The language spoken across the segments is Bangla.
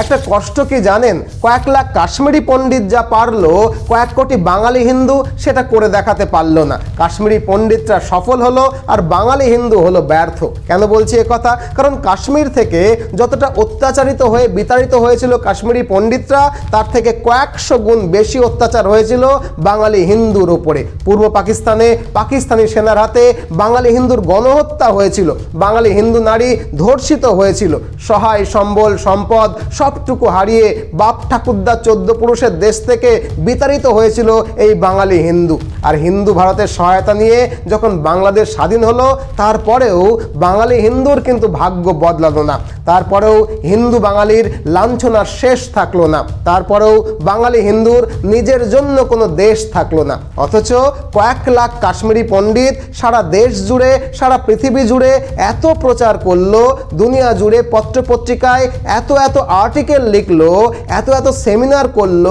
একটা কষ্ট কি জানেন? কয়েক লাখ কাশ্মীরি পণ্ডিত যা পারল, কয়েক কোটি বাঙালি হিন্দু সেটা করে দেখাতে পারল না। কাশ্মীরি পণ্ডিতরা সফল হলো আর বাঙালি হিন্দু হলো ব্যর্থ। কেন বলছি কথা? কারণ কাশ্মীর থেকে যতটা অত্যাচারিত হয়ে বিতাড়িত হয়েছিল কাশ্মীরি পণ্ডিতরা, তার থেকে কয়েকশো গুণ বেশি অত্যাচার হয়েছিল বাঙালি হিন্দুর উপরে। পূর্ব পাকিস্তানে পাকিস্তানি সেনার হাতে বাঙালি হিন্দুর গণহত্যা হয়েছিল। বাঙালি হিন্দু নারী ধর্ষিত হয়েছিল। সহায়, সম্বল, সম্পদ সবটুকু হারিয়ে বাপ ঠাকুরদা চোদ্দ পুরুষের দেশ থেকে বিতাড়িত হয়েছিল এই বাঙালি হিন্দু। আর হিন্দু ভারতের সহায়তা নিয়ে যখন বাংলাদেশ স্বাধীন হলো, তারপরেও বাঙালি হিন্দুর কিন্তু ভাগ্য বদলালো না। তারপরেও হিন্দু বাঙালির লাঞ্ছনার শেষ থাকল না। তারপরেও বাঙালি হিন্দুর নিজের জন্য কোনো দেশ থাকল না। অথচ কয়েক লাখ কাশ্মীরি পণ্ডিত সারা দেশ জুড়ে, সারা পৃথিবী জুড়ে এত প্রচার করল, দুনিয়া জুড়ে পত্রপত্রিকায় এত এত আর্টিকেল লিখলো, এত এত সেমিনার করল,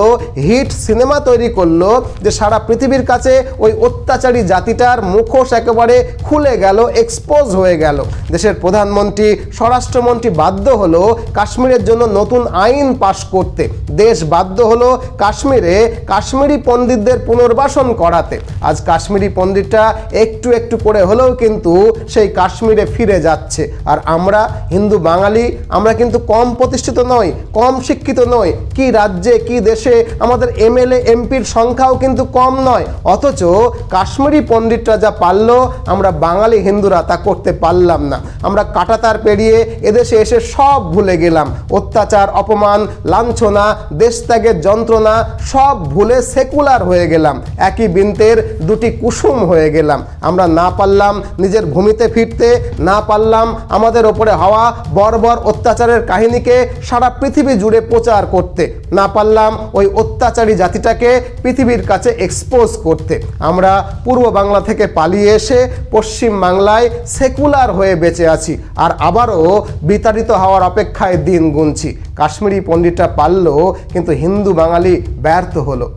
হিট সিনেমা তৈরি করল যে সারা পৃথিবীর কাছে ওই অত্যাচারী জাতিটার মুখোশ একেবারে খুলে গেল এক্সপোজ হয়ে গেল। দেশের প্রধানমন্ত্রী, স্বরাষ্ট্রমন্ত্রী বাধ্য হলো কাশ্মীরের জন্য নতুন আইন পাশ করতে। দেশ বাধ্য হলো কাশ্মীরে কাশ্মীরি পণ্ডিতদের পুনর্বাসন করাতে। আজ কাশ্মীরি পণ্ডিতটা একটু একটু করে হলেও কিন্তু সেই কাশ্মীরে ফিরে যাচ্ছে। আর আমরা হিন্দু বাঙালি, আমরা কিন্তু কম প্রতিষ্ঠিত নই, কম শিক্ষিত নই। কি রাজ্যে, কি দেশে আমাদের এমএলএ, এমপির সংখ্যাও কিন্তু কম নয়। অথচ কাশ্মীরি পণ্ডিতরা যা পারল, আমরা বাঙালি হিন্দুরা তা করতে পারলাম না। আমরা কাটাতার পেরিয়ে এদেশে এসে সব ভুলে গেলাম। অত্যাচার, অপমান, লাঞ্ছনা, দেশত্যাগের যন্ত্রণা, সব ভুলে সেকুলার হয়ে গেলাম। একই বৃন্তের দুটি কুসুম হয়ে গেলাম। আমরা না পারলাম নিজের ভূমিতে ফিরতে, না পারলাম আমাদের ওপরে হওয়া, বর্বর অত্যাচারের কাহিনীকে সারা পৃথিবী জুড়ে প্রচার করতে। না পারলাম ওই অত্যাচারী জাতিটাকে পৃথিবীর কাছে এক্সপোজ করতে। আমরা পূর্ব বাংলা থেকে পালিয়ে এসে পশ্চিম বাংলায় সেকুলার হয়ে বেঁচে আছি আর আবারও বিতাড়িত হওয়ার অপেক্ষায় দিন গুনছি। কাশ্মীরি পণ্ডিতটা পারল কিন্তু হিন্দু বাঙালি ব্যর্থ হলো।